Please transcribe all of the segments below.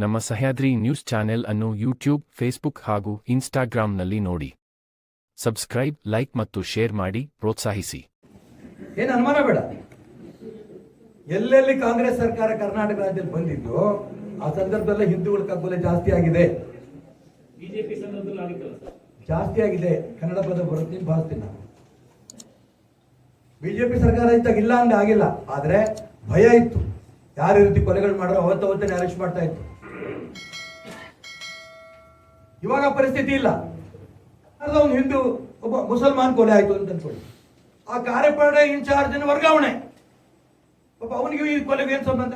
ನಮ್ಮ Sahyadri news channel ಅನ್ನು YouTube Facebook ಹಾಗೂ ಇನ್ಸ್ಟಾಗ್ರಾಂನಲ್ಲಿ ನೋಡಿ. ಸಬ್ಸ್ಕ್ರೈಬ್ ಲೈಕ್ ಮತ್ತು ಶೇರ್ ಮಾಡಿ ಪ್ರೋತ್ಸಾಹಿಸಿ. ಏನು ಅನುಮಾನ ಬೇಡ. ಎಲ್ಲೆಲ್ಲಿ ಕಾಂಗ್ರೆಸ್ ಸರ್ಕಾರ ಕರ್ನಾಟಕ ರಾಜ್ಯದಲ್ಲಿ ಬಂದಿದ್ದು ಆ ಸಂದರ್ಭದಲ್ಲೇ ಹಿಂದೂಗಳ ಕಗ್ಗೊಲೆ ಜಾಸ್ತಿ ಆಗಿದೆ. ಬಿಜೆಪಿ ಸಂದರ್ಭದಲ್ಲಿ ಆಗಿತ್ತಲ್ಲ ಸರ್. ಜಾಸ್ತಿ ಆಗಿದೆ. ಕನ್ನಡ ಪದ ಬರುತ್ತೆ ಅಂತ ಭಾವಿಸ್ತೀನಿ ನಾನು. ಬಿಜೆಪಿ ಸರ್ಕಾರ ಇದ್ದಾಗ ಇಲ್ಲ ಅಂದ್ರೆ ಆಗಿಲ್ಲ. ಆದ್ರೆ ಭಯ ಇತ್ತು. ಯಾರ ರೀತಿ ಕೊಲೆಗಳು ಮಾಡಿದ್ರೆ ಅವತ್ತು ಅವತ್ತೇ ಅರೆಸ್ಟ್ ಮಾಡ್ತಾ ಇತ್ತು ಇವಾಗ ಪರಿಸ್ಥಿತಿ ಇಲ್ಲ. ಅಲ್ಲ ಒಂದು ಹಿಂದೂ ಒಬ್ಬ ಮುಸಲ್ಮಾನ್ ಕೊಲೆ ಆಯ್ತು ಅಂತ ಅನ್ಕೊಳ್ಳಿ. ಆ ಕಾರ್ಯಪಡೆ ಇನ್ಚಾರ್ಜ್ ವರ್ಗಾವಣೆ. ಪಾಪ ಅವನಿಗೂ ಈ ಕೊಲೆಗೂ ಏನ್ ಸಂಬಂಧ?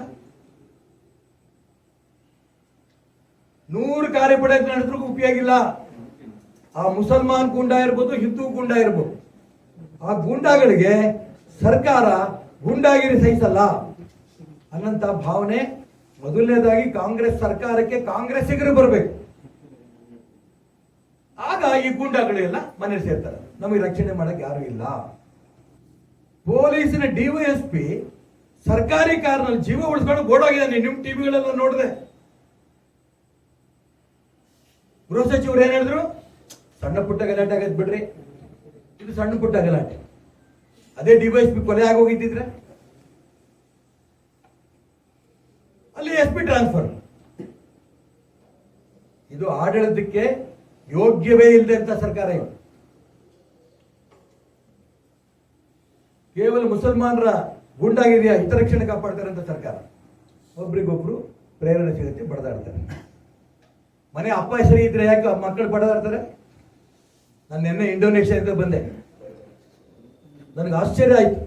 ನೂರು ಕಾರ್ಯಪಡೆ ನಡೆದ್ರೂ ಉಪಯೋಗ ಇಲ್ಲ. ಆ ಮುಸಲ್ಮಾನ್ ಗುಂಡ ಇರ್ಬೋದು, ಹಿಂದೂ ಗುಂಡ ಇರ್ಬೋದು. ಆ ಗೂಂಡಾಗಳಿಗೆ ಸರ್ಕಾರ ಗುಂಡಾಗಿರಿ ಸಹಿಸಲ್ಲ ಅನ್ನಂತ ಭಾವನೆ ಮೊದಲನೇದಾಗಿ ಕಾಂಗ್ರೆಸ್ ಸರ್ಕಾರಕ್ಕೆ ಕಾಂಗ್ರೆಸ್ಸಿಗರು ಬರಬೇಕು. ಆಗ ಈ ಗೂಂಡಾಗಳೆಲ್ಲ ಮನೆ ಸೇರ್ತಾರೆ. ನಮಗೆ ರಕ್ಷಣೆ ಮಾಡಕ್ ಯಾರು ಇಲ್ಲ. ಪೊಲೀಸಿನ ಡಿವೈಎಸ್ಪಿ ಸರ್ಕಾರಿ ಕಾರ್ನಲ್ಲಿ ಜೀವ ಉಳಿಸ್ಕೊಂಡು ಓಡೋಗಿದ್ದಾನೆ ನಿಮ್ ಟಿವಿಗಳೆಲ್ಲ ನೋಡಿದೆ. ಗೃಹ ಸಚಿವರು ಏನ್ ಹೇಳಿದ್ರು? ಸಣ್ಣ ಪುಟ್ಟ ಗಲಾಟೆ ಆಗದ್ ಬಿಡ್ರಿ. ಇದು ಸಣ್ಣ ಪುಟ್ಟ ಗಲಾಟೆ. ಅದೇ ಡಿವೈಎಸ್ಪಿ ಕೊಲೆ ಆಗೋಗಿದ್ದಿದ್ರೆ? ಅಲ್ಲಿ ಎಸ್ ಪಿ ಟ್ರಾನ್ಸ್ಫರ್ ಇದು ಆಡಳಿತಕ್ಕೆ ಯೋಗ್ಯವೇ ಇಲ್ಲದೆ ಅಂತ ಸರ್ಕಾರ ಇದು ಕೇವಲ ಮುಸಲ್ಮಾನರ ಗುಂಡಾಗಿದೆಯಾ? ಹಿತರಕ್ಷಣೆ ಕಾಪಾಡ್ತಾರೆ ಅಂತ ಸರ್ಕಾರ. ಒಬ್ರಿಗೊಬ್ರು ಪ್ರೇರಣೆ ಸಿಗುತ್ತೆ ಬಡದಾಡ್ತಾರೆ ಮನೆ ಅಪ್ಪ ಸರಿ ಇದ್ರೆ ಯಾಕೆ ಮಕ್ಕಳು ಬಡದಾಡ್ತಾರೆ ನಾನು ನಿನ್ನೆ ಇಂಡೋನೇಷ್ಯಾದಿಂದ ಬಂದೆ. ನನಗೆ ಆಶ್ಚರ್ಯ ಆಯ್ತು.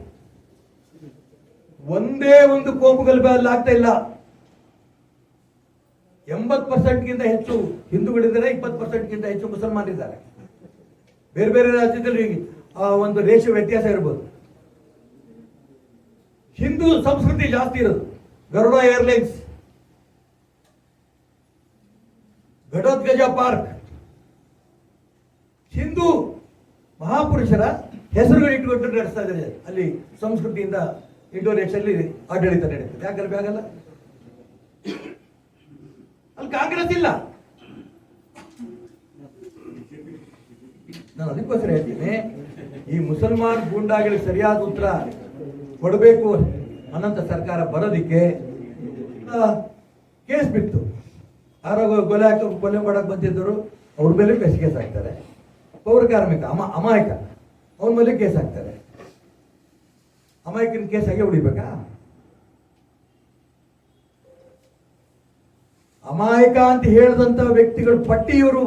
ಒಂದೇ ಒಂದು ಕೋಪು ಗಲಭೆ ಅಲ್ಲಿ ಆಗ್ತಾ ಇಲ್ಲ. ಎಂಬತ್ ಪರ್ಸೆಂಟ್ಗಿಂತ ಹೆಚ್ಚು ಹಿಂದೂಗಳಿದ್ದಾರೆ, ಇಪ್ಪತ್ತು ಪರ್ಸೆಂಟ್ಗಿಂತ ಹೆಚ್ಚು ಮುಸಲ್ಮಾನರಿದ್ದಾರೆ. ಬೇರೆ ಬೇರೆ ರಾಜ್ಯದಲ್ಲಿ ಆ ಒಂದು ರೇಷ ವ್ಯತ್ಯಾಸ ಇರ್ಬೋದು. ಹಿಂದೂ ಸಂಸ್ಕೃತಿ ಜಾಸ್ತಿ ಇರೋದು. Garuda airlines Ghatotkacha park. Hindu ಮಹಾಪುರುಷರ ಹೆಸರುಗಳು ಇಟ್ಟುಕೊಂಡು ನಡೆಸ್ತಾ ಇದ್ದಾರೆ. ಅಲ್ಲಿ ಸಂಸ್ಕೃತಿಯಿಂದ ಇಂಡೋನೇಷ್ಯಲ್ಲಿ ಆಡಳಿತ ನಡೀತದೆ ಯಾಕಂದ್ರೆ ಆಗಲ್ಲ? ಕಾಂಗ್ರೆಸ್ ಇಲ್ಲ. ನಾನು ಅದಕ್ಕೋಸ್ಕರ ಹೇಳ್ತೀನಿ. ಈ ಮುಸಲ್ಮಾನ್ ಗೂಂಡಾಗಳಿಗೆ ಸರಿಯಾದ ಉತ್ತರ ಕೊಡಬೇಕು ಅನ್ನಂತ ಸರ್ಕಾರ ಬರೋದಿಕ್ಕೆ ಕೇಸ್ ಬಿತ್ತು. ಯಾರೋ ಕೊಲೆ ಹಾಕಿ ಕೊಲೆ ಮಾಡಕ್ಕೆ ಬಂದಿದ್ದರು ಅವ್ರ ಮೇಲೆ ಕೇಸ್ ಕೇಸ್ ಹಾಕ್ತಾರೆ. ಪೌರ ಕಾರ್ಮಿಕ, ಅಮ, ಅಮಾಯಕ ಅವನ ಮೇಲೆ ಕೇಸ್ ಹಾಕ್ತಾರೆ. ಅಮಾಯಕನ ಕೇಸ್ ಹಾಗೆ ಹೊಡಿಬೇಕಾ? ಅಮಾಯಕ ಅಂತ ಹೇಳಿದಂತ ವ್ಯಕ್ತಿಗಳು ಪಟ್ಟಿ ಇವರು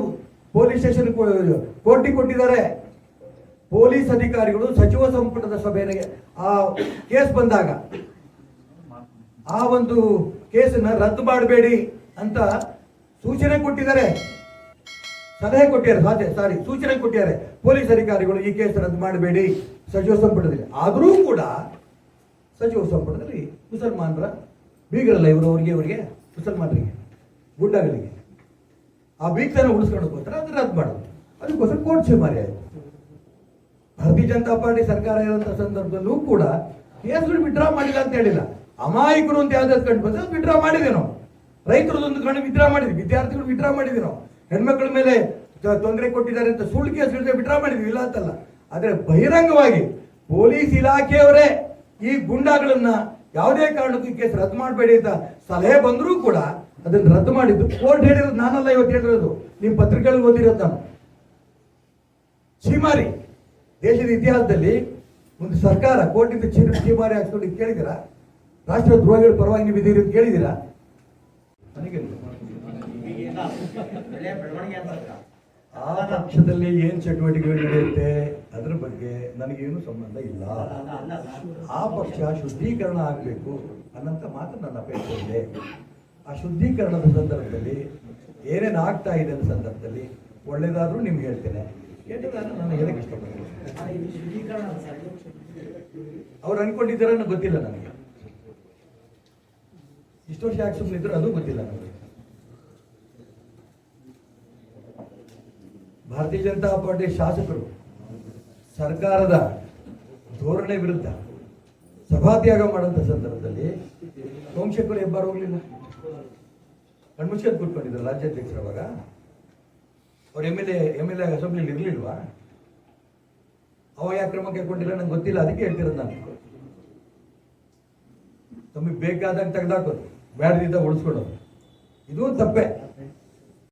ಪೊಲೀಸ್ ಸ್ಟೇಷನ್ ಕೋರ್ಟಿಗೆ ಕೊಟ್ಟಿದ್ದಾರೆ. ಪೊಲೀಸ್ ಅಧಿಕಾರಿಗಳು ಸಚಿವ ಸಂಪುಟದ ಸಭೆಗೆ ಆ ಕೇಸ್ ಬಂದಾಗ ಆ ಒಂದು ಕೇಸನ್ನ ರದ್ದು ಮಾಡಬೇಡಿ ಅಂತ ಸೂಚನೆ ಕೊಟ್ಟಿದ್ದಾರೆ. ಸಲಹೆ ಕೊಟ್ಟಿದ್ದಾರೆ. ಸಾಧ್ಯ, ಸಾರಿ, ಸೂಚನೆ ಕೊಟ್ಟಿದ್ದಾರೆ. ಪೊಲೀಸ್ ಅಧಿಕಾರಿಗಳು ಈ ಕೇಸ್ ರದ್ದು ಮಾಡಬೇಡಿ ಸಚಿವ ಸಂಪುಟದಲ್ಲಿ. ಆದರೂ ಕೂಡ ಸಚಿವ ಸಂಪುಟದಲ್ಲಿ ಮುಸಲ್ಮಾನರ ಬೀಗರಲ್ಲ ಇವರು ಅವರಿಗೆ ಇವರಿಗೆ ಮುಸಲ್ಮಾನರಿಗೆ. ಗುಂಡಗಳಿಗೆ. ಆ ಬೀಗ್ತನ ಹೋಗ್ತಾರೆ, ಅದನ್ನ ರದ್ದು ಮಾಡೋದು. ಅದಕ್ಕೋಸ್ಕರ ಕೋರ್ಟ್ ಸುಮಾರಿ ಆಯಿತು. ಭಾರತೀಯ ಜನತಾ ಪಾರ್ಟಿ ಸರ್ಕಾರ ಇರುವಂತ ಸಂದರ್ಭದಲ್ಲೂ ಕೂಡ ಕೇಸ್ಗಳು ವಿಡ್ರಾ ಮಾಡಿಲ್ಲ ಅಂತ ಹೇಳಿಲ್ಲ. ಅಮಾಯಕರು ಅಂತ ಯಾವ್ದಾದ್ರು ಕಂಡು ಬಂದ್ರೆ ವಿಡ್ರಾ ಮಾಡಿದೆ ನಾವು. ರೈತರದೊಂದು ಕಣ್ಣು ವಿಡ್ರಾ ಮಾಡಿದ್ವಿ, ವಿದ್ಯಾರ್ಥಿಗಳು ವಿಡ್ರಾ ಮಾಡಿದ್ವಿ ನಾವು. ಹೆಣ್ಮಕ್ಳ ಮೇಲೆ ತೊಂದರೆ ಕೊಟ್ಟಿದ್ದಾರೆ ಅಂತ ಸುಳ್ಳು ಕೇಸ್ಗಳಿಂದ ವಿಡ್ರಾ ಮಾಡಿದ್ವಿ, ಇಲ್ಲ ಅಂತಲ್ಲ. ಆದ್ರೆ ಬಹಿರಂಗವಾಗಿ ಪೊಲೀಸ್ ಇಲಾಖೆಯವರೇ ಈ ಗುಂಡಾಗಳನ್ನ ಯಾವುದೇ ಕಾರಣಕ್ಕೂ ಕೇಸ್ ರದ್ದು ಮಾಡಬೇಡಿ ಅಂತ ಸಲಹೆ ಬಂದರೂ ಕೂಡ ಅದನ್ನ ರದ್ದು ಮಾಡಿದ್ದು. ಕೋರ್ಟ್ ಹೇಳಿರೋದು ನಾನಲ್ಲ ಇವತ್ತು ಹೇಳಿರೋದು. ನಿಮ್ಮ ಪತ್ರಿಕೆಗಳಲ್ಲಿ ಓದಿರೋದು ನಾನು. ಚೀಮಾರಿ ದೇಶದ ಇತಿಹಾಸದಲ್ಲಿ ಒಂದು ಸರ್ಕಾರ ಕೋರ್ಟಿಂದ ಚೀ ಚೀಮಾರಿ ಹಾಕ್ಸ್ಕೊಂಡು ಕೇಳಿದಿರ? ರಾಷ್ಟ್ರ ದ್ರೋಹಿಗಳ ಪರವಾಗಿ ನೀವು ಇದೀರಿ ಅಂತ ಆ ಪಕ್ಷದಲ್ಲಿ ಏನ್ ಚಟುವಟಿಕೆಗಳು ನಡೆಯುತ್ತೆ? ಅದ್ರ ಬಗ್ಗೆ ನನಗೇನು ಸಂಬಂಧ ಇಲ್ಲ. ಆ ಪಕ್ಷ ಶುದ್ಧೀಕರಣ ಆಗಬೇಕು ಅನ್ನಂತ ಮಾತು ನನ್ನ ಅಪೇಕ್ಷೆ ಇದೆ. ಆ ಶುದ್ಧೀಕರಣದ ಸಂದರ್ಭದಲ್ಲಿ ಏನೇನು ಆಗ್ತಾ ಇದೆ ಅನ್ನೋ ಸಂದರ್ಭದಲ್ಲಿ ಒಳ್ಳೇದಾದ್ರೂ ನಿಮ್ಗೆ ಹೇಳ್ತೇನೆ. ನಾನು ಹೇಳಕ್ ಇಷ್ಟಪಡ್ತೀನಿ. ಅಲ್ಲ, ಇದು ಶುದ್ಧೀಕರಣ ಅಲ್ಲ ಸರ್. ಅವ್ರು ಅನ್ಕೊಂಡಿದ್ದೀರ ಗೊತ್ತಿಲ್ಲ ನನಗೆ. ಇಷ್ಟು ವರ್ಷ ಯಾಕೆ ಸುಮ್ಮನೆ ಇದ್ರು ಅದು ಗೊತ್ತಿಲ್ಲ ನನಗೆ. ಭಾರತೀಯ ಜನತಾ ಪಾರ್ಟಿ ಶಾಸಕರು ಸರ್ಕಾರದ ಧೋರಣೆ ವಿರುದ್ಧ ಸಭಾತ್ಯಾಗ ಮಾಡಂತ ಸಂದರ್ಭದಲ್ಲಿ ಸೋಮಶೇಖರ್ ಹೆಬ್ಬಾರು ಹೋಗ್ಲಿಲ್ಲ. ಕಣ್ಮುಚ್ಕೊಂಡು ಕೂತ್ಕೊಂಡಿದ್ರು ರಾಜ್ಯಾಧ್ಯಕ್ಷರು ಅವಾಗ. ಅವ್ರು M L A M L A ಅಸೆಂಬ್ಲಿಲಿ ಇರ್ಲಿಲ್ವಾ? ಅವ ಯಾವ ಕ್ರಮ ಕೈಕೊಂಡಿಲ್ಲ ನಂಗೆ ಗೊತ್ತಿಲ್ಲ, ಅದಕ್ಕೆ ಹೇಳ್ತಿರೋದು ನಾನು. ತಮಗೆ ಬೇಕಾದಾಗ ತೆಗೆದಾಕೋದು ಬ್ಯಾಡ್ದಿದ್ದ ಉಳಿಸ್ಕೊಡೋದು ಇದು ತಪ್ಪೆ.